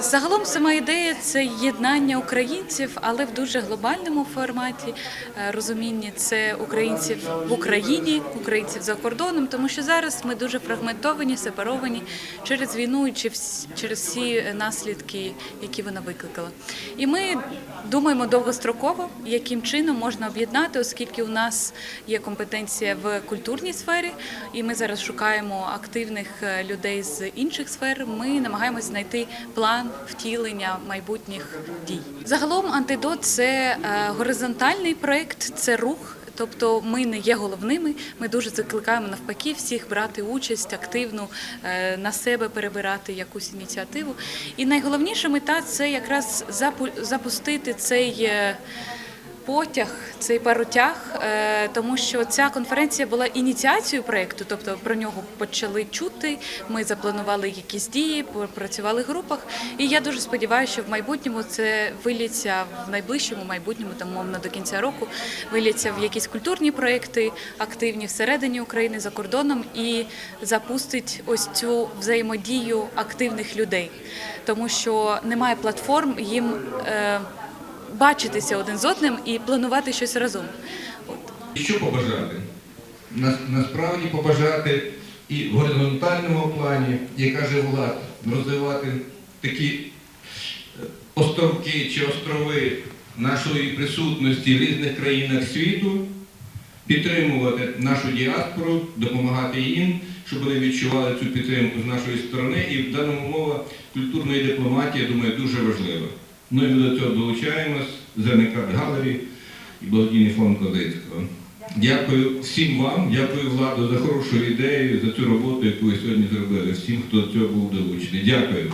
Загалом сама ідея це єднання українців, але в дуже глобальному форматі Е, розумінні це українців в Україні, українців за кордоном, тому що зараз ми дуже фрагментовані, сепаровані через війну і через всі наслідки, які вона викликала. І ми думаємо довгостроково, яким чином можна об'єднати, оскільки у нас є компетенція в культурній сфері, і ми зараз шукаємо активних е, людей з інших сфер. Ми намагаємось знайти план втілення майбутніх дій. Загалом антидот це е, горизонтальний проект, це рух. Тобто ми не є головними. Ми дуже закликаємо навпаки всіх брати участь активну е, на себе перебирати якусь ініціативу. І найголовніша мета це якраз запу- запустити цей. Е, потяг, цей паротяг, е, тому що ця конференція була ініціацією проєкту, тобто про нього почали чути. Ми запланували якісь дії, працювали в групах. І я дуже сподіваюся, що в майбутньому це виліться в найближчому майбутньому, там мовно до кінця року, виліться в якісь культурні проєкти, активні всередині України за кордоном і запустить ось цю взаємодію активних людей, тому що немає платформ їм. Бачитися один з одним і планувати щось разом. От. Що побажати? Нас- Насправді побажати і в горизонтальному плані, як каже Влад, розвивати такі е, островки чи острови нашої присутності в різних країнах світу, підтримувати нашу діаспору, допомагати їм, щоб вони відчували цю підтримку з нашої сторони. І в даному мова культурної дипломатії, я думаю, дуже важлива. Ну ми до цього долучаємось, Зерника Галері і благодійний фонд Козицького. Дякую всім вам, дякую владу за хорошу ідею, за цю роботу, яку ви сьогодні зробили, всім, хто до цього був долучений. Дякую.